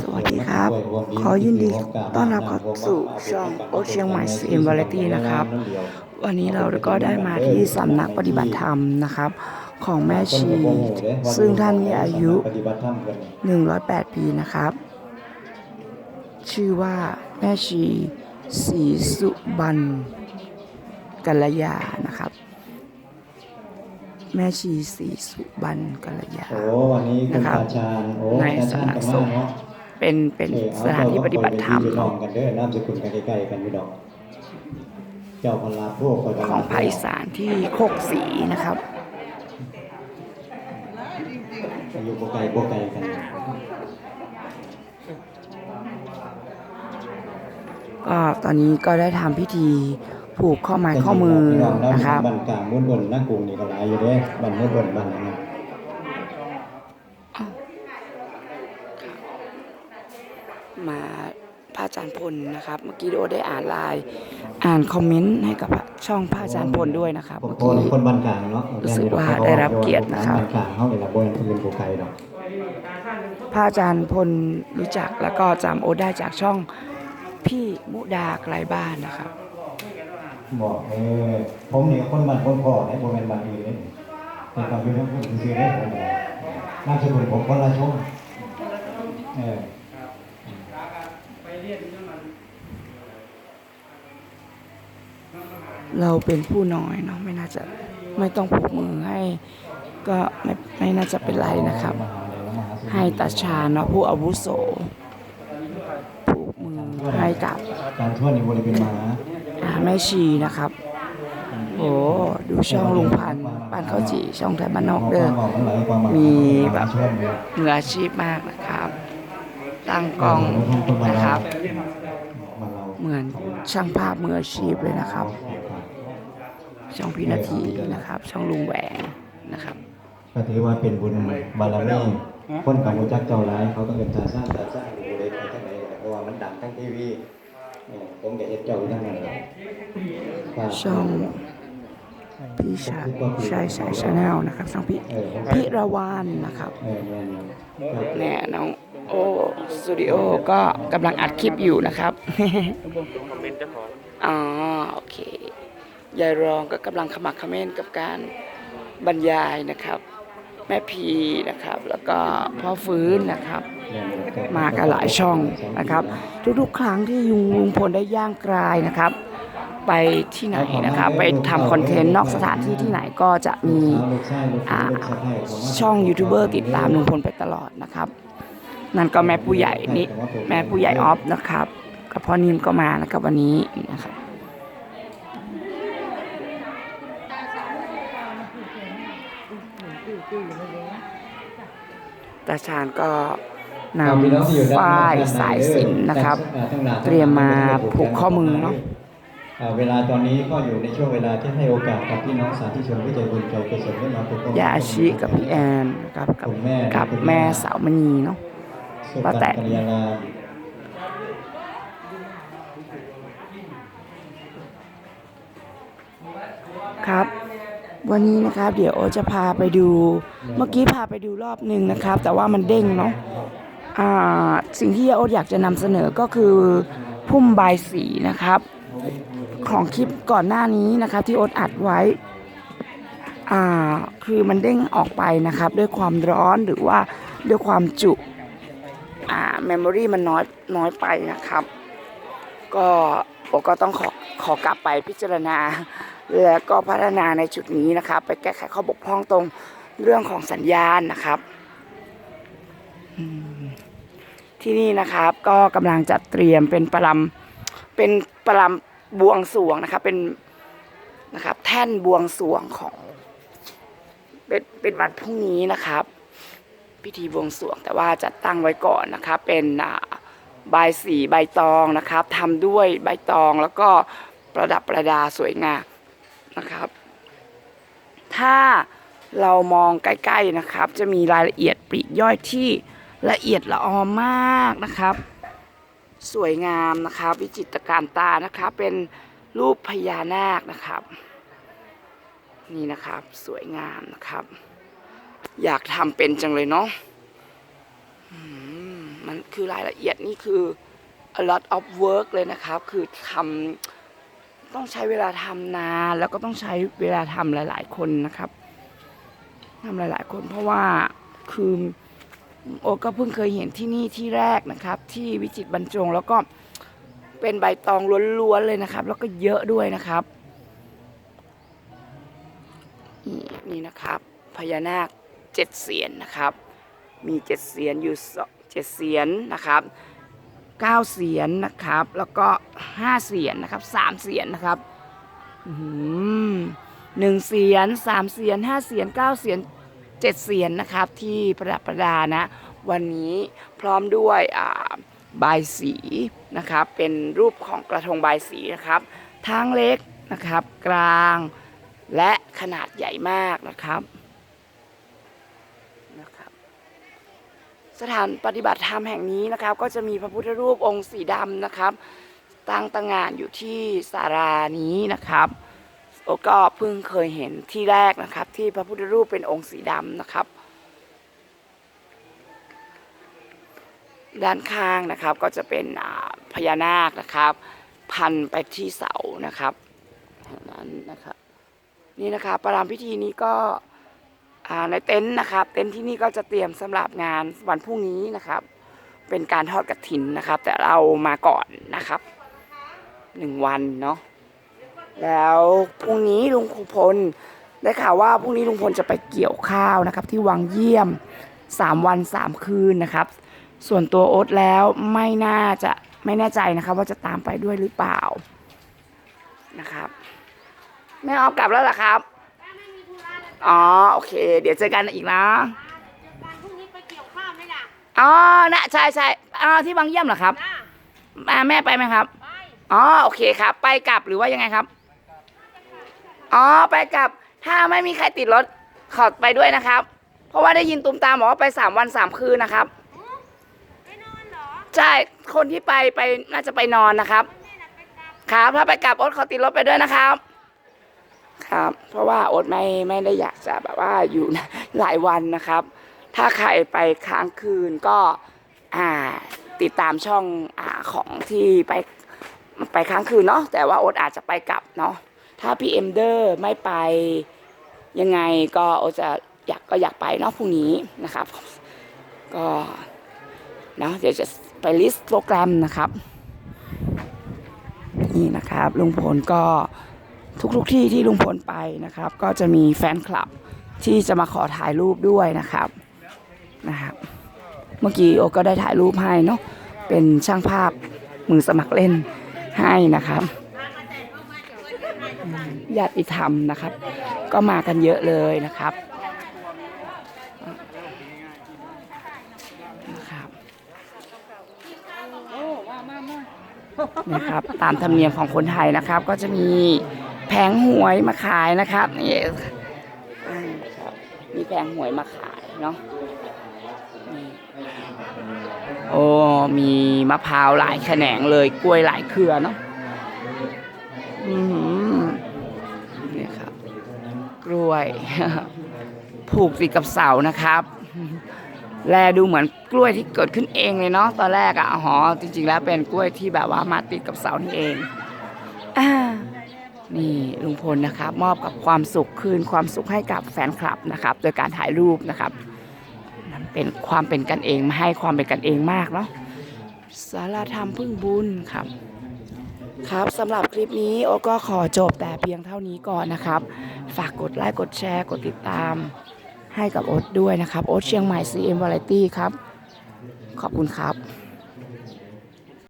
สวัสดีครับ ขอยินดีต้อนรับเข้าสู่ช่องโอเชียงใหม่สีมวาไรตี้นะครับ วันนี้เราก็ได้มาที่สำนักปฏิบัติธรรมนะครับ ของแม่ชี ซึ่งท่านมีอายุ 108 ปีนะครับ ชื่อว่าแม่ชีศรีสุบันกัลยานะครับ แม่ชีศรีสุบันกัลยาโอ้วันนี้คุณนะครับตาชาญโอ้ในตาชาญสำนักกันสมากงฆ์เนาะเป็นเป็นสถานที่ปฏิบัติธรรมเนาะเนาะกันเด้อนามสกุลกันใกล้ๆกันอยู่ดอกเจ้าพลาโพกก็ของภาคอีสานที่โคกศรีนะครับอายุบ่ไกลบ่ไกลกันก็ตอนนี้ก็ได้ทำพิธี ผูกข้อไม้ข้อมือนะครับบ้านกลางมุ่นบนนักกรุงนี่ก็หลายอยู่เด้บ้านมุ่นบนบ้านนั้นนะมาพระอาจารย์พลนะครับ เมื่อกี้โดได้อ่านไลน์อ่านคอมเมนต์ให้กับช่องพระอาจารย์พลด้วยนะครับผมเมื่อคนกี้คนบ้านกลางเนาะรู้สึกว่าได้รับเกียรตินะครับบ้านกลางเฮานี่ล่ะบ่เป็นผู้ไกลดอกพระอาจารย์พลรู้จักแล้วก็จำโอตได้จากช่องพี่มุดาไกลบ้านนะครับ บอกเออผมนี่คนบ้านคนพ่อได้บ่แม่นบ้านอื่นเด้แต่ก็อยู่ทั้งผู้ซื่อๆได้ผมเนี่ยนามสกุลผมคนละชงเออเราเป็นผู้น้อยเนาะไม่น่าจะไม่ต้องผูกมือให้ ก็ไม่ไม่น่าจะเป็นไรนะครับ ให้ตาชาญเนาะผู้อาวุโสผูกมือให้กับการทั่วนี่บ่ได้เป็นหมาอ่า แม่ชีนะครับ โอ้ดูช่องลุงพันธ์บ้านข้าวจีช่องไทยบ้านนอกเด้อมีแบบมืออาชีพมากนะครับ ตั้งกล้องนะครับ เหมือนช่างภาพมืออาชีพเลยนะครับ ช่องพินาทีนะครับ ช่องลุงแหวงนะครับก็ถือว่าเป็นบุญบารมีคนกับบุจักเจ้าร้ายเขาก็เอินตาสร้างตาสร้างอยู่เลยไปทั้งไหนเพราะว่ามันดังทั้งทีวี ผมกับเอ็ดเจ้าอยู่ทั้งนั้นแหละว่าช่องพี่ชายชายชายชาแนลนะครับช่องพี่พิระวานนะครับเออแม่นครับแน่น้องโอสตูดิโอก็กำลังอัดคลิปอยู่นะครับอ๋อโอเค ยายรองก็กำลังขมักเขม้นกับการบรรยายนะครับ แม่พีนะครับ แล้วก็พ่อฟื้นนะครับ มากันหลายช่องนะครับ ทุกๆ ครั้งที่ยุงลุงพลได้ย่างกรายนะครับ ไปที่ไหนนะครับไปทำคอนเทนต์นอกสถานที่ที่ไหนก็จะมีอ่าช่องยูทูบเบอร์ติดตามลุงพลไปตลอดนะครับ นั่นก็แม่ผู้ใหญ่นี่แม่ผู้ใหญ่ออฟนะครับกับพ่อนิมก็มานะครับวันนี้นะครับ ตาชาญก็นำฝ้ายสายสิญจนนะครับ เตรียมมาผูกข้อมือเนาะอ่าเวลาตอนนี้ก็อยู่ในช่วงเวลาที่ให้โอกาสกับพี่น้องสาธุชนผู้ใจบุญใจกุศลได้มาปกป้องยาอาชิกับพี่แอนนะครับกับกับแม่สาวมณีเนาะสุป้าแตะกัลยาณามครับ วันนี้นะครับ เดี๋ยวโอจะพาไปดู เมื่อกี้พาไปดูรอบหนึ่งนะครับ แต่ว่ามันเด้งเนาะสิ่งที่โออยากจะนำเสนอก็คือพุ่มใบสีนะครับ ของคลิปก่อนหน้านี้นะครับที่โออัดไว้คือมันเด้งออกไปนะครับ ด้วยความร้อนหรือว่าด้วยความจุเมมโมรีมันน้อยน้อยไปนะครับ ก็โอก็ต้องขอขอกลับไปพิจารณา แล้วก็พัฒนาในจุดนี้นะครับ ไปแก้ไขข้อบกพร่องตรงเรื่องของสัญญาณนะครับ ที่นี่นะครับก็กำลังจัดเตรียมเป็นประลำเป็นประลำบวงสวงนะครับ เป็นนะครับ แท่นบวงสวงของ เป็นเป็นวันพรุ่งนี้นะครับ พิธีบวงสวง แต่ว่าจัดตั้งไว้ก่อนนะครับ เป็นใบสีใบตองนะครับทำด้วยใบตองแล้วก็ประดับประดาสวยงาม นะครับ ถ้าเรามองใกล้ ๆนะครับ จะมีรายละเอียดปลีกย่อยที่ละเอียดละออมากนะครับ สวยงามนะครับ วิจิตรการตานะครับ เป็นรูปพญานาคนะครับ นี่นะครับสวยงามนะครับ อยากทำเป็นจังเลยเนาะมันคือรายละเอียดนี่คือ a lot of work เลยนะครับ คือทำ ต้องใช้เวลาทำนานแล้วก็ต้องใช้เวลาทำหลาย ๆ คนนะครับทำหลาย ๆ คนเพราะว่าคือโอก็เพิ่งเคยเห็นที่นี่ที่แรกนะครับ ที่วิจิตรบรรจงแล้วก็เป็นใบตองล้วนๆเลยนะครับ แล้วก็เยอะด้วยนะครับนี่นะครับพญานาคเจ็ดเสียนนะครับ มีเจ็ดเสียนอยู่เจ็ดเสียนนะครับ เก้าเสียนนะครับ แล้วก็ห้าเสียนนะครับสามเสียนนะครับหนึ่งเสียนสามเสียนห้าเสียนเก้าเสียนเจ็ดเสียนนะครับ ที่ประดับประดานะ วันนี้พร้อมด้วยอ่าบายสีนะครับ เป็นรูปของกระทงบายสีนะครับ ทั้งเล็กนะครับ กลางและขนาดใหญ่มากนะครับ สถานปฏิบัติธรรมแห่งนี้นะครับ ก็จะมีพระพุทธรูปองค์สีดำนะครับตั้งตางานอยู่ที่ศาลานี้นะครับโอก็เพิ่งเคยเห็นที่แรกนะครับ ที่พระพุทธรูปเป็นองค์สีดำนะครับ ด้านข้างนะครับก็จะเป็นพญานาคนะครับ พันไปที่เสานะครับทางนั้นนะครับนี่นะครับประรามพิธีนี้ก็ ในเต็นท์นะครับ เต็นท์ที่นี่ก็จะเตรียมสำหรับงานวันพรุ่งนี้นะครับ เป็นการทอดกระถินนะครับ แต่เรามาก่อนนะครับหนึ่งวันเนาะแล้วพรุ่งนี้ลุงพลได้ข่าวว่าพรุ่งนี้ลุงพลจะไปเกี่ยวข้าวนะครับ ที่วังเยี่ยมสามวันสามคืนนะครับ ส่วนตัวโอ๊ตแล้วไม่น่าจะไม่แน่ใจนะครับ ว่าจะตามไปด้วยหรือเปล่านะครับแม่ออฟกลับแล้วเหรอครับ อ๋อโอเค เดี๋ยวเจอกันอีกนะวันพรุ่งนี้ไปเกี่ยวข้าวไหมล่ะอ๋อนะใช่ใช่อ๋อที่บางเยี่ยมเหรอครับจ้าอ่าแม่ไปไหมครับ ไปอ๋อโอเคครับ ไปกลับหรือว่ายังไงครับ อ๋อไปกลับ ถ้าไม่มีใครติดรถขอไปด้วยนะครับ เพราะว่าได้ยินตุมตามบอกว่าไปสามวันสามคืนนะครับไปนอนเหรอใช่คนที่ไปไปน่าจะไปนอนนะครับ แม่น่ะไปกลับ ครับ ถ้าไปกลับโอ๊ตขอติดรถไปด้วยนะครับ ครับ เพราะว่าโอ๊ตไม่ไม่ได้อยากจะแบบว่าอยู่หลายวันนะครับ ถ้าใครไปค้างคืนก็อ่าติดตามช่องอ่าของที่ไปไปค้างคืนเนาะแต่ว่าโอ๊ตอาจจะไปกลับเนาะถ้าพี่เอ็มเดอร์ไม่ไปยังไงก็โอ๊ตจะอยากก็อยากไปเนาะพรุ่งนี้นะครับ ก็เนาะเดี๋ยวจะไปลิสต์โปรแกรมนะครับ นี่นะครับลุงพลก็ ทุกๆที่ที่ลุงพลไปนะครับ ก็จะมีแฟนคลับที่จะมาขอถ่ายรูปด้วยนะครับนะครับ เมื่อกี้โอก็ได้ถ่ายรูปให้เนาะเป็นช่างภาพมือสมัครเล่นให้นะครับญาติธรรมนะครับ ก็มากันเยอะเลยนะครับนะครับนะครับ ตามธรรมเนียมของคนไทยนะครับ ก็จะมี แผงหวยมาขายนะครับนี่ครับมีแผงหวยมาขายเนาะโอ้มีมะพร้าวหลายแขนงเลยกล้วยหลายเครือเนาะอือหือนี่ครับกล้วย ผูกติดกับเสานะครับแลดูเหมือนกล้วยที่เกิดขึ้นเองเลยเนาะตอนแรกอะอ๋อจริง ๆ แล้วเป็นกล้วยที่แบบว่ามาติดกับเสานี่เองอ่า นี่ลุงพลนะครับ มอบกับความสุขคืนความสุขให้กับแฟนคลับนะครับ โดยการถ่ายรูปนะครับนั่นเป็นความเป็นกันเองมาให้ความเป็นกันเองมากเนาะสารธรรมพึ่งบุญครับ ครับสำหรับคลิปนี้โอ๊ตก็ขอจบแต่เพียงเท่านี้ก่อนนะครับ ฝากกดไลค์กดแชร์กดติดตาม ให้กับโอ๊ตด้วยนะครับ โอ๊ตเชียงใหม่ CM Variety ครับ ขอบคุณครับ